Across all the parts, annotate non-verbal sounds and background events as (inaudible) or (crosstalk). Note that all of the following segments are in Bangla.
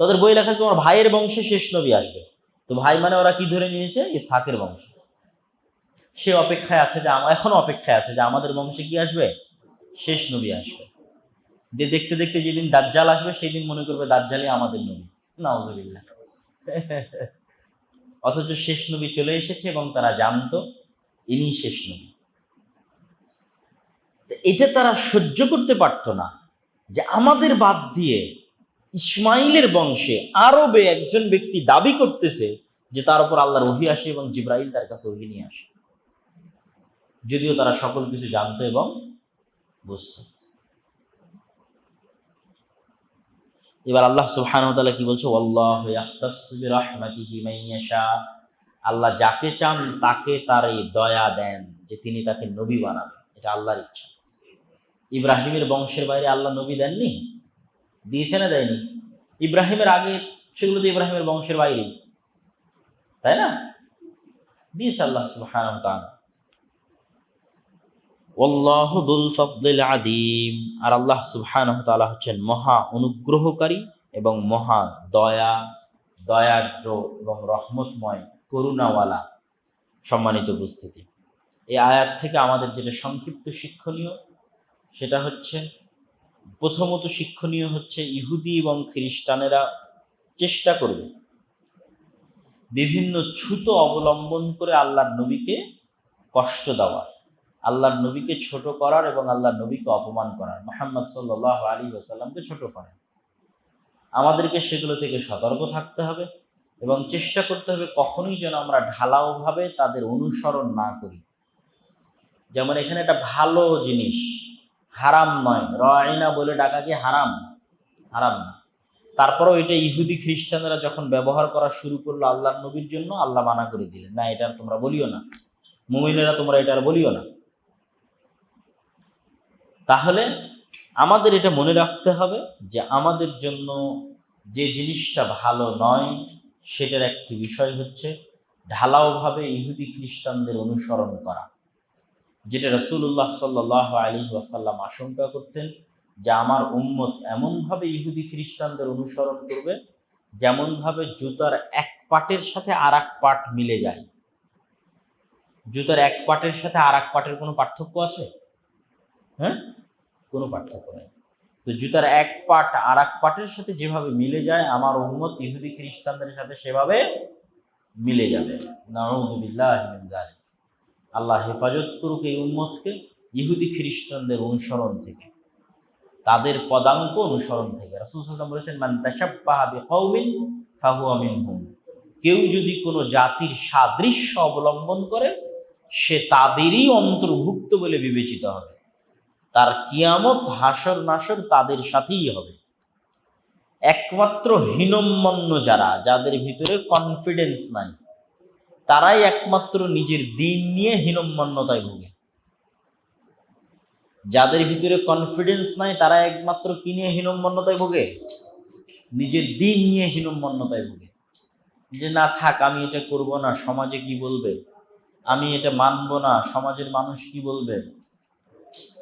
তাদের বই লেখা তোমার ভাইয়ের বংশে শেষ নবী আসবে। তো ভাই মানে ওরা কি ধরে নিয়েছে? এই সাকের বংশ। সে অপেক্ষায় আছে যে এখনও অপেক্ষায় আছে যে আমাদের বংশে কি আসবে? শেষ নবী আসবে। দিয়ে দেখতে দেখতে যেদিন দাজ্জাল আসবে সেই দিন মনে করবে দাজ্জালই আমাদের নবী। নাউজুবিল্লাহ। (laughs) অথচ শেষ নবী চলে এসেছে এবং তারা জানতো ইনি শেষ নবী। এটা তারা সহ্য করতে পারতো না যে আমাদের বাদ দিয়ে ইসমাইলের বংশে আরবে একজন ব্যক্তি দাবি করতেছে যে তার উপর আল্লাহর ওহি আসে এবং জিব্রাইল তার কাছে ওহি নিয়ে আসে। যদিও তারা সকল কিছু জানতো এবং বুঝতো। এবার আল্লাহ তাআলা কি বলছে? আল্লাহ যাকে চান তাকে তার এই দয়া দেন যে তিনি তাকে নবী বানাবেন। এটা আল্লাহর ইচ্ছা। ইব্রাহিমের বংশের বাইরে আল্লাহ নবী দেননি? দিয়েছে না দেয়নি? ইব্রাহিমের আগে সেগুলো তো ইব্রাহিমের বংশের বাইরেই তাই না? দিয়েছে আল্লাহ সুবহানাহু তাআলা। ওয়াল্লাহু যুল আর আল্লাহ সুবহানাহু তাআলা হচ্ছেন মহা অনুগ্রহকারী এবং মহা দয়া, দয়ার্দ্র এবং রহমতময় করুণাওয়ালা সম্মানিত উপস্থিতি। এই আয়াত থেকে আমাদের যেটা সংক্ষিপ্ত শিক্ষণীয়, সেটা হচ্ছে প্রথমত শিক্ষণীয় হচ্ছে ইহুদি এবং খ্রিস্টানেরা চেষ্টা করবে বিভিন্ন ছুতো অবলম্বন করে আল্লাহর নবীকে কষ্ট দেওয়ার, আল্লাহর নবীকে ছোট করার এবং আল্লাহর নবীকে অপমান করার। মোহাম্মদ সাল্লাহ আলী আসাল্লামকে ছোট করার আমাদেরকে সেগুলো থেকে সতর্ক থাকতে হবে এবং চেষ্টা করতে হবে কখনোই যেন আমরা ঢালাওভাবে তাদের অনুসরণ না করি। যেমন এখানে একটা ভালো জিনিস হারাম নয়। রয়না বলে ডাকা কি হারাম? হারাম না। তারপরেও এটা ইহুদি খ্রিস্টানরা যখন ব্যবহার করা শুরু করল আল্লাহর নবীর জন্য, আল্লাহ মানা করে দিলেন। না, এটা তোমরা বলিও না। মুমিনেরা তোমরা এটা আর বলিও না। তাহলে আমাদের এটা মনে রাখতে হবে যে আমাদের জন্য যে জিনিসটা ভালো নয়, সেটার একটি বিষয় হচ্ছে ঢালাওভাবে ইহুদি খ্রিস্টানদের অনুসরণ করা। যেটা রসুল্লাহ সাল্লাহ আলী ওয়াসাল্লাম আশঙ্কা করতেন যে আমার উম্মত এমনভাবে ইহুদি খ্রিস্টানদের অনুসরণ করবে, যেমনভাবে জুতার এক পাটের সাথে আর এক পাট মিলে যায়। জুতার এক পাটের সাথে আর এক পাটের কোনো পার্থক্য আছে? হ্যাঁ? কোনো পার্থক্য নেই। তো জুতার এক পাট আর এক পাটের সাথে যেভাবে মিলে যায়, আমার উম্মত ইহুদি খ্রিস্টানদের সাথে সেভাবে মিলে যাবে। নাউযুবিল্লাহ যালিক। আল্লাহ হেফাজত করুক এই উম্মতকে ইহুদি খ্রিস্টানদের অনুসরণ থেকে, তাদের পদাঙ্ক অনুসরণ থেকে। রাসূল বলেছেন, মান তাশাব্বাহা বিকওমিন ফাহুয়া মিনহুম। কেউ যদি কোনো জাতির সাদৃশ্য অবলম্বন করে, সে তাদেরই অন্তর্ভুক্ত বলে বিবেচিত হবে। তার কিয়ামত হাসর নাসর তাদের সাথেই হবে। একমাত্র হীনম্মন্য যারা, যাদের ভিতরে কনফিডেন্স নাই তারাই একমাত্র নিজের দিন নিয়ে হীনম্মন্যতায় ভোগে। যাদের ভিতরে কনফিডেন্স নাই, তারা একমাত্র কি নিয়ে হীনম্মন্যতায় ভোগে? নিজের দিন নিয়ে হীনম্মন্যতায় ভোগে। যে না থাক, আমি এটা করব না, সমাজে কি বলবে? আমি এটা মানব না, সমাজের মানুষ কি বলবে?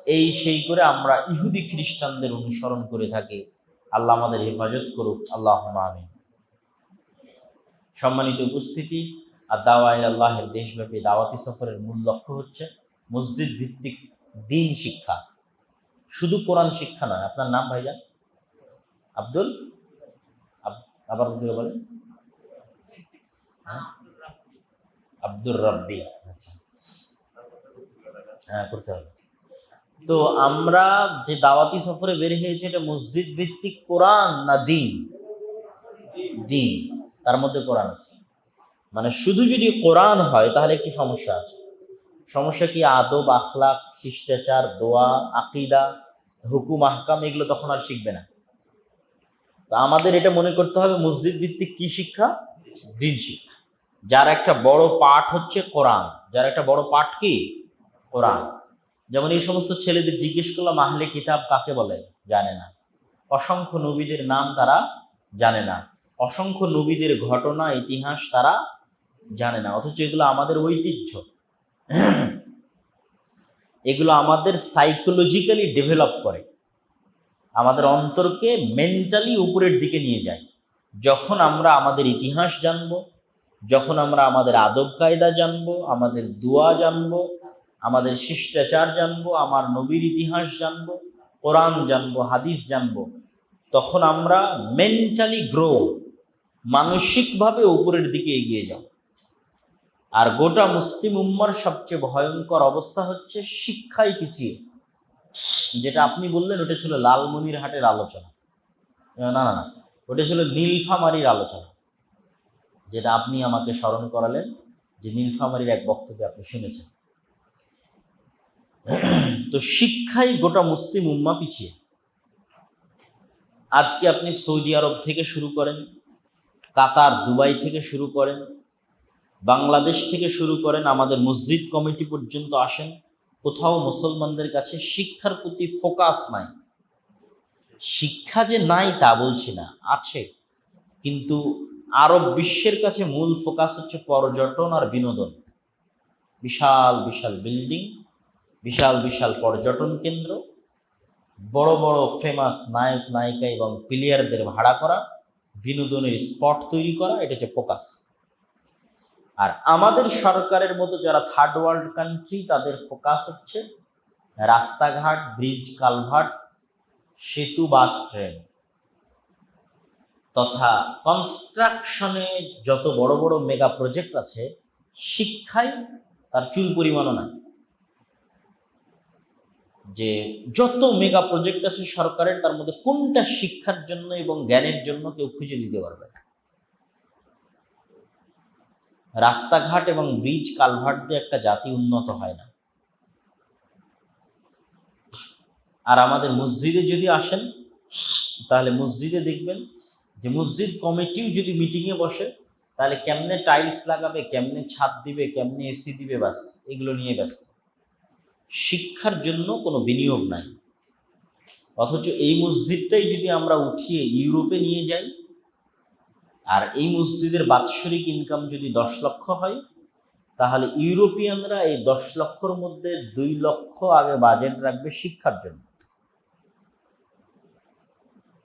এই সেই করে আমরা ইহুদি খ্রিস্টানদের অনুসরণ করে থাকি। আল্লাহ আমাদের হেফাজত করুক। আল্লাহ আমিন। সম্মানিত উপস্থিতি আর দাওয়াই আল্লাহের দেশব্যাপী দাওয়াতি সফরের মূল লক্ষ্য হচ্ছে মসজিদ ভিত্তিক দিন শিক্ষা। শুধু কোরআন শিক্ষা নয়, আপনার নাম ভাইজান? আব্দুল? আবার বলেন। হ্যাঁ? আব্দুর রব্বি। আচ্ছা। হ্যাঁ করতে হবে। তো আমরা যে দাওয়াতি সফরে বের হয়েছে, এটা মসজিদ ভিত্তিক কোরআন না দিন? দিন। তার মধ্যে কোরআন আছে। মানে শুধু যদি কোরআন হয়, তাহলে একটি সমস্যা আছে। সমস্যা কি আদব, আখলাক, শিষ্টাচার, দোয়া, আকিদা, হুকুম, আহকাম, এগুলো তখন আর শিখবে না। তো আমাদের এটা মনে করতে হবে, মসজিদ ভিত্তিক কি শিক্ষা? দিন শিক্ষা। যার একটা বড় পাঠ হচ্ছে কোরআন। যার একটা বড় পাঠ কি? কোরআন। যেমন এই সমস্ত ছেলেদের জিজ্ঞেস করলাম, আহলে কিতাব কাকে বলে? জানে না। অসংখ্য নবীদের নাম তারা জানে না। অসংখ্য নবীদের ঘটনা, ইতিহাস তারা জানে না, অথচ এগুলো আমাদের ঐতিহ্য। এগুলো আমাদের সাইকোলজিক্যালি ডেভেলপ করে। আমাদের অন্তরকে মেন্টালি উপরের দিকে নিয়ে যায়। যখন আমরা আমাদের ইতিহাস জানব, যখন আমরা আমাদের আদব কায়দা জানব, আমাদের দোয়া জানব, আমাদের শিষ্টাচার জানব, আমার নবীর ইতিহাস জানব, কোরআন জানব, হাদিস জানব, তখন আমরা মেন্টালি গ্রো মানসিকভাবে উপরের দিকে এগিয়ে যাব। আর গোটা মুসলিম উম্মার সবচেয়ে ভয়ঙ্কর অবস্থা হচ্ছে শিক্ষায় পিছিয়ে। যেটা আপনি বললেন, ওটা ছিল লালমনির হাটের আলোচনা। না না না, ওটা ছিল নীলফামারির আলোচনা। যেটা আপনি আমাকে স্মরণ করালেন যে নীলফামারির এক বক্তব্য আপনি শুনেছেন। তো শিক্ষায় গোটা মুসলিম উম্মা পিছিয়ে। আজকে আপনি সৌদি আরব থেকে শুরু করেন, কাতার, দুবাই থেকে শুরু করেন বাংলাদেশ থেকে শুরু করেন আমাদের মসজিদ কমিটি পর্যন্ত আসেন। কোথাও মুসলমানদের কাছে শিক্ষার প্রতি ফোকাস নাই। শিক্ষা যে নাই তা বলছি না, আছে। কিন্তু আরব বিশ্বের কাছে মূল ফোকাস হচ্ছে পর্যটন আর বিনোদন। বিশাল বিশাল বিল্ডিং, বিশাল বিশাল পর্যটন কেন্দ্র, বড় বড় ফেমাস নায়ক, নায়িকা এবং প্লেয়ারদের ভাড়া করা, বিনোদনের স্পট তৈরি করা, এটা হচ্ছে ফোকাস আর আমাদের সরকারের মতো যারা থার্ড ওয়ার্ল্ড কান্ট্রি তাদের ফোকাস হচ্ছে রাস্তাঘাট ব্রিজ কালভার্ট সেতু বাস ট্রেন তথা কনস্ট্রাকশনে যত বড় বড় মেগা প্রজেক্ট আছে শিক্ষায় তার চুল পরিমাণও নাই। যে যত মেগা প্রজেক্ট আছে সরকারের, তার মধ্যে কোনটা শিক্ষার জন্য এবং জ্ঞানের জন্য কেউ খুঁজে দিতে পারবে না। রাস্তাঘাট এবং ব্রিজ কালভার্ট দিয়ে একটা জাতি উন্নত হয় না। আর আমাদের মসজিদে যদি আসেন, তাহলে মসজিদে দেখবেন যে মসজিদ কমিটিও যদি মিটিংয়ে বসে, তাহলে কেমনে টাইলস লাগাবে, কেমনে ছাদ দিবে, কেমনে এসি দিবে, বাস, এগুলো নিয়ে ব্যস্ত। শিক্ষার জন্য কোনো বিনিয়োগ নাই। অথচ এই মসজিদটাই যদি আমরা উঠিয়ে ইউরোপে নিয়ে যাই আর এই মসজিদের বাৎসরিক ইনকাম যদি দশ লক্ষ হয়, তাহলে ইউরোপিয়ানরা এই দশ লক্ষর মধ্যে দুই লক্ষ আগে বাজেট রাখবে শিক্ষার জন্য।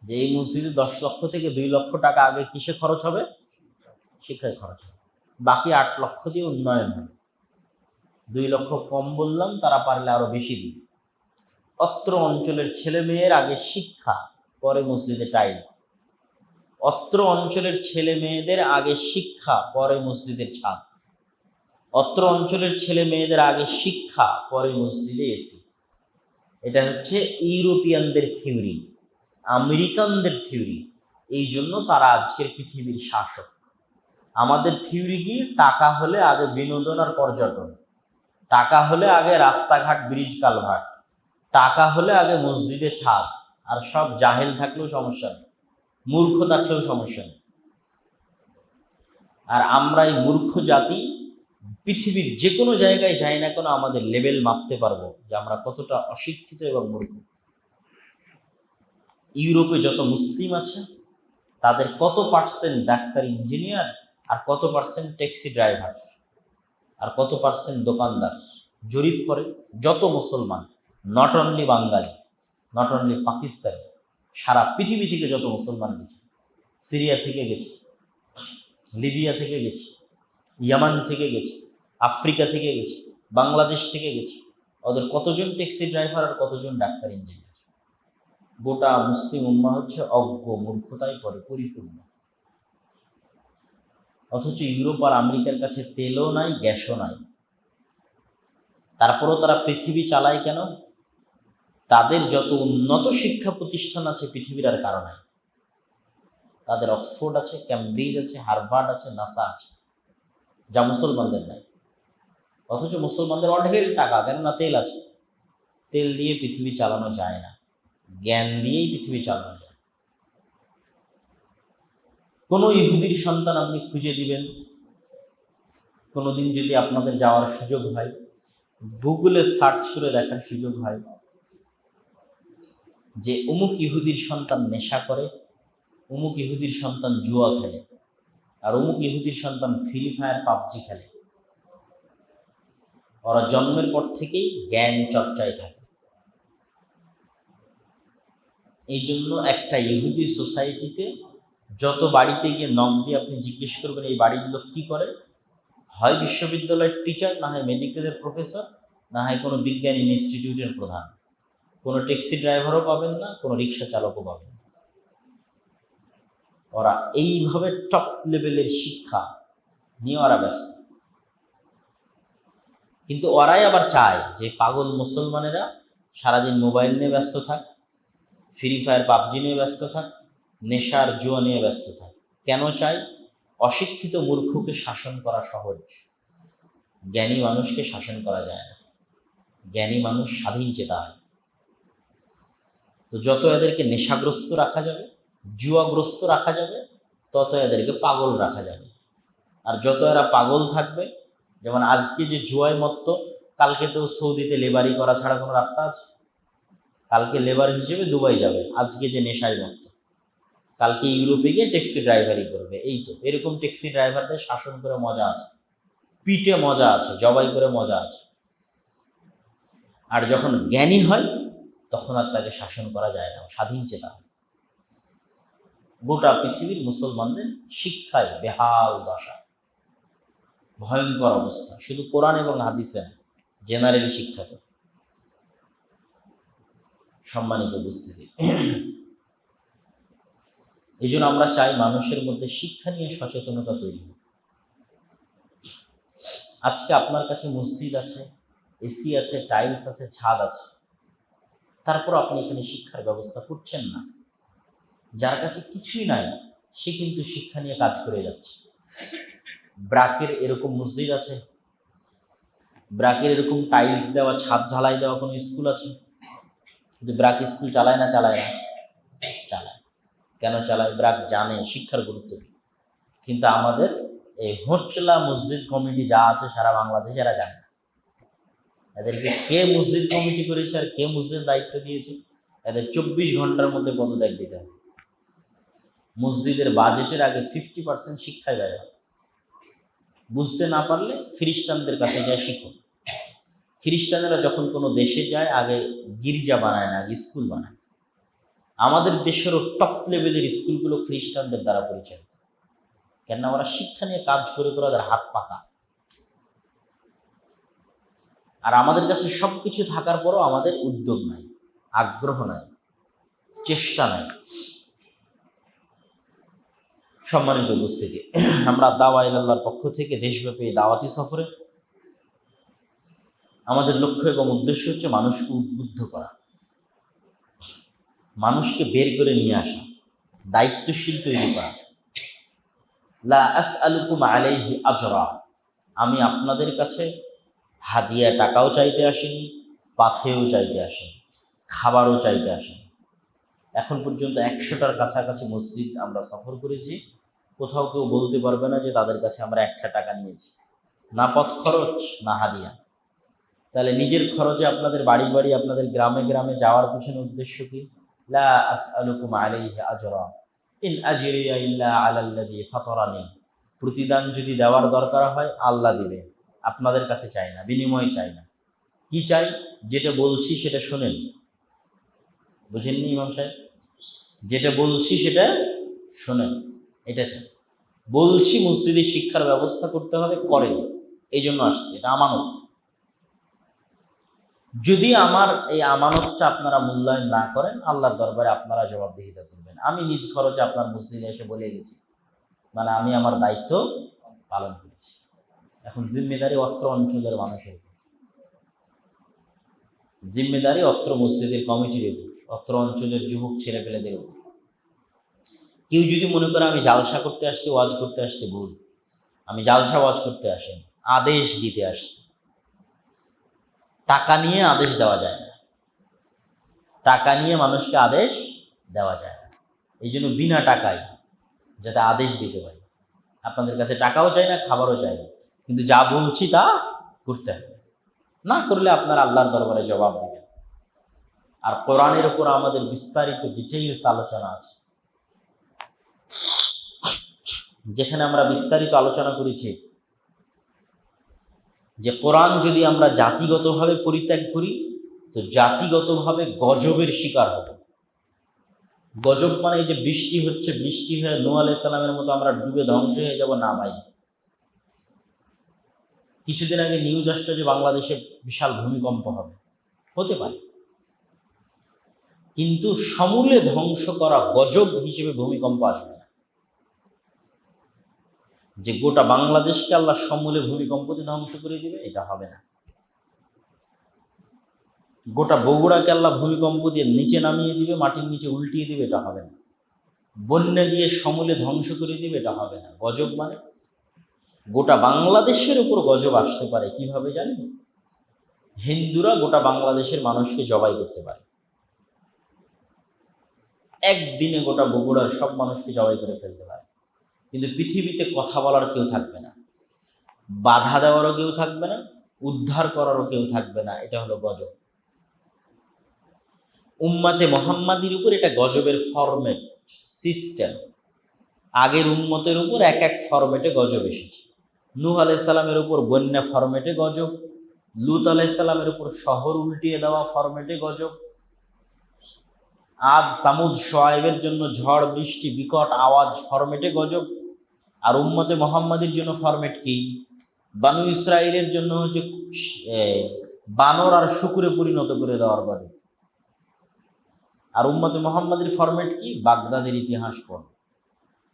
যে এই মসজিদে দশ লক্ষ থেকে দুই লক্ষ টাকা আগে কিসে খরচ হবে? শিক্ষায় খরচ হবে। বাকি আট লক্ষ দিয়ে উন্নয়ন হবে। দুই লক্ষ কম বললাম, তারা পারলে আরও বেশি দিবে। অত্র অঞ্চলের ছেলে মেয়ের আগে শিক্ষা, পরে মসজিদে টাইলস অত্র অঞ্চলের ছেলে মেয়েদের আগে শিক্ষা, পরে মসজিদের ছাদ। অত্র অঞ্চলের ছেলে মেয়েদের আগে শিক্ষা, পরে মসজিদে এসি। এটা হচ্ছে ইউরোপিয়ানদের থিওরি, আমেরিকানদের থিওরি। এই জন্য তারা আজকের পৃথিবীর শাসক। আমাদের থিওরি কি? টাকা হলে আগে বিনোদন আর পর্যটন। টাকা হলে আগে রাস্তাঘাট, ব্রিজ, কালভার্ট। টাকা হলে আগে মসজিদে ছাদ। আর সব জাহেল থাকলেও সমস্যা নেই। মূর্খ থাকলেও সমস্যা নেই। আর আমরা এই মূর্খ জাতি, পৃথিবীর যে কোনো জায়গায় যাই না কেন আমাদের লেভেল মাপতে পারব যে আমরা কতটা অশিক্ষিত এবং মূর্খ। ইউরোপে যত মুসলিম আছে, তাদের কত পার্সেন্ট ডাক্তার, ইঞ্জিনিয়ার আর কত পার্সেন্ট ট্যাক্সি ড্রাইভার আর কত পার্সেন্ট দোকানদার জরিপ করে যত মুসলমান, not only Bengali, not only Pakistani. সারা পৃথিবী থেকে যত মুসলমান গেছে, সিরিয়া থেকে গেছে, লিবিয়া থেকে গেছে, ইয়ামান থেকে গেছে, আফ্রিকা থেকে গেছে, বাংলাদেশ থেকে গেছে, ওদের কতজন ট্যাক্সি ড্রাইভার আর কতজন ডাক্তার ইঞ্জিনিয়ার? গোটা মুসলিম উম্মা হচ্ছে অজ্ঞ, মূর্খতায় পরে পরিপূর্ণ। অথচ ইউরোপ আর আমেরিকার কাছে তেলও নাই, গ্যাসও নাই। তারপরও তারা পৃথিবী চালায় কেন? তাদের যত উন্নত শিক্ষা প্রতিষ্ঠান আছে পৃথিবীর আর কারও নাই। তাদের অক্সফোর্ড আছে ক্যামব্রিজ আছে, হার্ভার্ড আছে, নাসা আছে, যা মুসলমানদের নাই। অথচ মুসলমানদের অঢেল টাকা, কেননা তেল আছে। তেল দিয়ে পৃথিবী চালানো যায় না। জ্ঞান দিয়েই পৃথিবী চালানো যায়। কোনো ইহুদির সন্তান আপনি খুঁজে দিবেন? কোনোদিন যদি আপনাদের যাওয়ার সুযোগ হয়, গুগলে সার্চ করে দেখার সুযোগ হয় যে অমুক ইহুদির সন্তান নেশা করে, অমুক ইহুদির সন্তান জুয়া খেলে, আর অমুক ইহুদির সন্তান ফ্রি ফায়ার পাবজি খেলে। ওরা জন্মের পর থেকেই জ্ঞান চর্চায় থাকে। এই জন্য একটা ইহুদি সোসাইটিতে যত বাড়িতে গিয়ে নখ দিয়ে আপনি জিজ্ঞেস করবেন, এই বাড়ির লোক কী করে? হয় বিশ্ববিদ্যালয়ের টিচার না হয় মেডিকেলের প্রফেসর না হয় কোনো বিজ্ঞান ইনস্টিটিউটের প্রধান। কোনো ট্যাক্সি ড্রাইভারও পাবেন না, কোনো রিক্সা চালকও পাবেন না। ওরা এইভাবে টপ লেভেলের শিক্ষা নিয়ে ওরা ব্যস্ত। কিন্তু ওরাই আবার চায় যে পাগল মুসলমানেরা সারাদিন মোবাইল নিয়ে ব্যস্ত থাক ফ্রি ফায়ার পাবজি নিয়ে ব্যস্ত থাক, নেশার জুয়া নিয়ে ব্যস্ত থাক। কেন চাই অশিক্ষিত মূর্খকে শাসন করা সহজ। জ্ঞানী মানুষকে শাসন করা যায় না। জ্ঞানী মানুষ স্বাধীন চেতা হয় তো যত এদেরকে নেশাগ্রস্ত রাখা যাবে, জুয়াগ্রস্ত রাখা যাবে, তত এদেরকে পাগল রাখা যাবে। আর যত এরা পাগল থাকবে, যেমন আজকে যে জুয়ায় মত্ত, কালকে তো সৌদিতে লেবারি করা ছাড়া কোনো রাস্তা আছে? কালকে লেবার হিসেবে দুবাই যাবে, আজকে যে নেশায় মত্ত। কালকে ইউরোপে গিয়ে ট্যাক্সি ড্রাইভারি করবে, এই তো। এরকম ট্যাক্সি ড্রাইভারদের শাসন করে মজা আছে। পিঠে মজা আছে, জবাই করে মজা আছে। আর যখন জ্ঞানী হয় তখন আর তাকে শাসন করা যায় না, স্বাধীন চেতা গোটা পৃথিবীর মুসলমানদের শিক্ষায় বেহাল দশা। ভয়ঙ্কর অবস্থা, শুধু কোরআন এবং হাদিসে না, জেনারেল শিক্ষাতে। সম্মানিত উপস্থিতি। এই জন্য আমরা চাই মানুষের মধ্যে শিক্ষা নিয়ে সচেতনতা তৈরি আজকে আপনার কাছে মসজিদ আছে, এসি আছে, টাইলস আছে, ছাদ আছে। তারপর আপনি এখানে শিক্ষার ব্যবস্থা করছেন না। যার কাছে কিছুই নাই, সে কিন্তু শিক্ষা নিয়ে কাজ করে যাচ্ছে। ব্রাকের এরকম মসজিদ আছে। ব্রাকের এরকম টাইলস দেওয়া, ছাদ ঢালাই দেওয়া কোনো স্কুল আছে? কিন্তু ব্রাক স্কুল চালায় না চালায় না? চালায়। কেন চালায়? ব্রাক জানে, শিক্ষার গুরুত্ব কি? কিন্তু আমাদের এই হোচলা মসজিদ কমিটি যা আছে সারা বাংলাদেশে এরা জানে। এদেরকে কে মসজিদ কমিটি করেছে আর কে মসজিদের দায়িত্ব দিয়েছে এদের চব্বিশ ঘণ্টার মধ্যে পদত্যাগ দিতে হবে। মসজিদের বাজেটের আগে ফিফটি পার্সেন্ট শিক্ষায় ব্যয় বুঝতে না পারলে খ্রিস্টানদের কাছে যায় শিখো। খ্রিস্টানেরা যখন কোনো দেশে যায়, আগে গির্জা বানায় না, আগে স্কুল বানায়। আমাদের দেশেরও টপ লেভেলের স্কুলগুলো খ্রিস্টানদের দ্বারা পরিচালিত। কেননা ওরা শিক্ষা নিয়ে কাজ করে করে ওদের হাত পাকা আর আমাদের কাছে সব কিছু থাকার পরও আমাদের উদ্যোগ নাই, আগ্রহ নাই, চেষ্টা নাই। সম্মানিত উপস্থিতি, আমরা দাওয়া ইল্লাহর পক্ষ থেকে দেশব্যাপী দাওয়াতি সফরে আমাদের লক্ষ্য এবং উদ্দেশ্য হচ্ছে মানুষকে উদ্বুদ্ধ করা, মানুষকে বের করে নিয়ে আসা, দায়িত্বশীল তৈরি করা। লা আস আলুকুম আলাইহি আজরা, আমি আপনাদের কাছে হাদিয়া টাকাও চাইতে আসিনি, পাথেও চাইতে আসিনি, খাবারও চাইতে আসিনি। এখন পর্যন্ত একশোটার কাছাকাছি মসজিদ আমরা সফর করেছি। কোথাও কেউ বলতে পারবে না যে তাদের কাছে আমরা একটা টাকা নিয়েছি। না পথ খরচ, না হাদিয়া। তাহলে নিজের খরচে আপনাদের বাড়ি বাড়ি, আপনাদের গ্রামে গ্রামে যাওয়ার পিছনে উদ্দেশ্য কি? লা ইন ইল্লা প্রতিদান যদি দেওয়ার দরকার হয়, আল্লাহ দিবে। আপনাদের কাছে চাই না, বিনিময় চাই না। কি চাই? যেটা বলছি সেটা শোনেন। বুঝেননি ইমাম সাহেব? যেটা বলছি সেটা শোনেন, এটা চাই। বলছি মসজিদে শিক্ষার ব্যবস্থা করতে হবে, করেন। এই জন্য আসছে, এটা আমানত। যদি আমার এই আমানতটা আপনারা মূল্যায়ন না করেন, আল্লাহর দরবারে আপনারা জবাবদিহিতা করবেন। আমি নিজ খরচে আপনার মসজিদে এসে বলে গেছি। মানে আমি আমার দায়িত্ব পালন করেছি। এখন জিম্মেদারি অত্র অঞ্চলের মানুষের উপর। জিম্মেদারি অত্র মসজিদের কমিটির উপর, অত্র অঞ্চলের যুবক ছেলেপেলেদের উপর। কেউ যদি মনে করে আমি জালসা করতে আসছি, ওয়াজ করতে আসছি, ভুল। আমি জালসা ওয়াজ করতে আসেন, আদেশ দিতে আসছি। টাকা নিয়ে আদেশ দেওয়া যায় না। টাকা নিয়ে মানুষকে আদেশ দেওয়া যায় না। এই জন্য বিনা টাকায় যাতে আদেশ দিতে পারি। আপনাদের কাছে টাকাও চাই না, খাবারও চাই না। কিন্তু যা বলছি তা করতে হবে। না করলে আপনার আল্লাহর দরবারে জবাব দেবেন। আর কোরআনের উপর আমাদের বিস্তারিত ডিটেইলস আলোচনা আছে। যেখানে আমরা বিস্তারিত আলোচনা করেছি, যে কোরআন যদি আমরা জাতিগতভাবে পরিত্যাগ করি, তো জাতিগতভাবে গজবের শিকার হব। গজব মানে এই যে বৃষ্টি হচ্ছে, বৃষ্টি হয়ে নূ আলাইসাল্লামের মতো আমরা ডুবে ধ্বংস হয়ে যাব, না ভাই। কিছুদিন আগে নিউজ আসলো যে বাংলাদেশে বিশাল ভূমিকম্প হবে। হতে পারে। কিন্তু সমূলে ধ্বংস করা গজব হিসেবে ভূমিকম্প আসবে না। যে গোটা বাংলাদেশকে আল্লাহ সমূলে ভূমিকম্পতে ধ্বংস করে দিবে, এটা হবে না। গোটা বগুড়াকে আল্লাহ ভূমিকম্প দিয়ে নিচে নামিয়ে দিবে, মাটির নিচে উল্টিয়ে দিবে, এটা হবে না। বন্যা দিয়ে সমূলে ধ্বংস করে দিবে, এটা হবে না। গজব মানে গোটা বাংলাদেশের উপর গজব আসতে পারে, কীভাবে জানেন? হিন্দুরা গোটা বাংলাদেশের মানুষকে জবাই করতে পারে। একদিনে গোটা বগুড়ার সব মানুষকে জবাই করে ফেলতে পারে। কিন্তু পৃথিবীতে কথা বলার কেউ থাকবে না। বাধা দেওয়ারও কেউ থাকবে না, উদ্ধার করারও কেউ থাকবে না, এটা হলো গজব। উম্মাতে মোহাম্মাদির উপর এটা গজবের ফরম্যাট সিস্টেম আগের উন্মতের উপর এক এক ফরম্যাটে গজব এসেছে। নূহ আলাইসাল্লামের উপর বন্যা ফরম্যাটে গজব, লুত আলাইসাল্লামের উপর শহর উল্টিয়ে দেওয়া ফরম্যাটে গজব আদ সামুদ সোয়াইবের জন্য ঝড়, বৃষ্টি, বিকট আওয়াজ ফরম্যাটে গজব, আর উম্মতে মোহাম্মদের জন্য ফরম্যাট কি? বানু ইসরায়েলের জন্য হচ্ছে বানর আর শুকুরে পরিণত করে দেওয়ার গজব। আর উম্মতে মোহাম্মদের ফরম্যাট কি? বাগদাদের ইতিহাস পড়।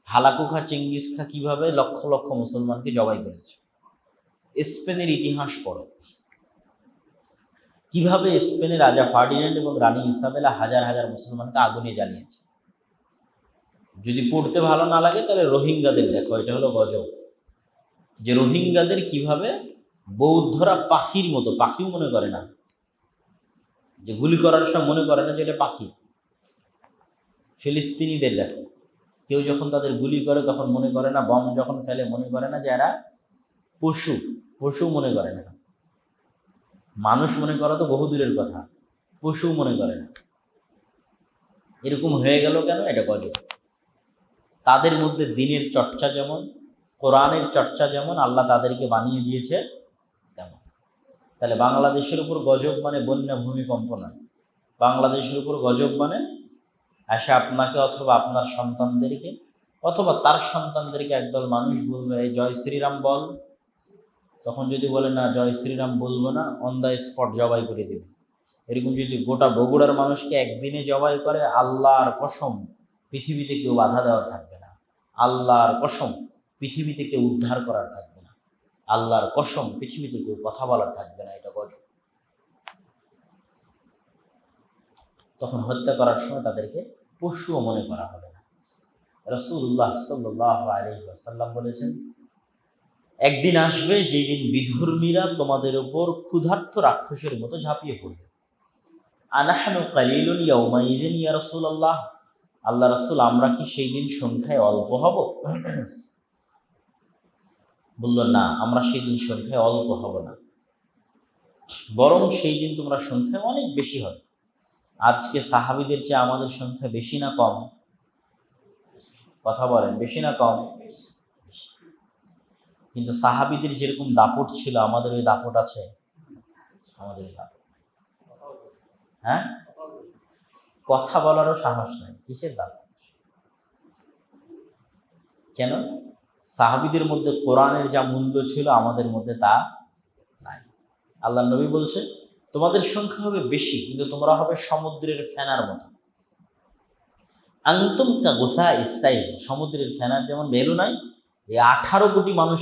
হালাকু খা চেঙ্গিস খা কীভাবে লক্ষ লক্ষ মুসলমানকে জবাই করেছে? স্পেনের ইতিহাস পড়ো। কীভাবে স্পেনের রাজা ফার্ডিনেন্ড এবং রানী ইসাবেলা হাজার হাজার মুসলমানকে আগুনে জ্বালিয়েছে? যদি পড়তে ভালো না লাগে, তাহলে রোহিঙ্গাদের দেখো, এটা হলো গজব। যে রোহিঙ্গাদের কীভাবে বৌদ্ধরা পাখির মতো, পাখিও মনে করে না। যে গুলি করার সময় মনে করে না যে এটা পাখি। ফিলিস্তিনিদের দেখো। কেউ যখন তাদের গুলি করে, তখন মনে করে না, বম যখন ফেলে, মনে করে না যে এরা পশু। পশু মনে করে না। মানুষ মনে করা তো বহু দূরের কথা। পশু মনে করে না। এরকম হয়ে গেল কেন? এটা গজব। তাদের মধ্যে দিনের চর্চা যেমন, কোরআনের চর্চা যেমন, আল্লাহ তাদেরকে বানিয়ে দিয়েছে তেমন। তাহলে বাংলাদেশের উপর গজব মানে বন্যা ভূমিকম্প নয়। বাংলাদেশের উপর গজব মানে আসে আপনাকে অথবা আপনার সন্তানদেরকে, অথবা তার সন্তানদেরকে একদল মানুষ বলবে জয় শ্রীরাম বল। তখন যদি বলে, না, জয় শ্রীরাম বলব না অন দ্য স্পট জবাই করে দেবে। এরকম যদি গোটা বগুড়ার মানুষকে একদিনে জবাই করে, আল্লাহর কসম, পৃথিবীতে কেউ বাধা দেওয়ার থাকবে না। আল্লাহর কসম, পৃথিবীতে কেউ উদ্ধার করার থাকবে না। আল্লাহর কসম, পৃথিবীতে কেউ কথা বলার থাকবে না, এটা গজব। তখন হত্যা করার সময় তাদেরকে পশুও মনে করা হবে না। রসুল্লাহ সাল্লাহ আলহিহাসাল্লাম বলেছেন, একদিন আসবে যেই দিন বিধর্মীরা তোমাদের উপর ক্ষুধার্ত রাক্ষসের মতো ঝাঁপিয়ে পড়বে। আনাহানু কালিলুন ইয়াউমাইদিন ইয়া রসুল্লাহ আল্লাহ রসুল, আমরা কি সেই দিন সংখ্যায় অল্প হব? বলল, না, আমরা সেই দিন সংখ্যায় অল্প হব না। বরং সেই দিন তোমরা সংখ্যায় অনেক বেশি হবে। আজকে সাহাবিদের চেয়ে আমাদের সংখ্যা বেশি না কম? কথা বলেন, বেশি না কম। কিন্তু সাহাবিদের যেরকম দাপট ছিল, আমাদের ওই দাপট আছে? আমাদের ওই দাপট। হ্যাঁ? কথা বলারও সাহস নাই। কিসের দাপট? কেন? সাহাবিদের মধ্যে কোরআনের যা মূল্য ছিল, আমাদের মধ্যে তা নাই। আল্লাহ নবী বলছে তোমাদের সংখ্যা হবে বেশি, কিন্তু তোমরা হবে সমুদ্রের ফেনার মতো। আংতুম গোসা ইসাইল সমুদ্রের ফেনার যেমন ভ্যালু নাই, এই আঠারো কোটি মানুষের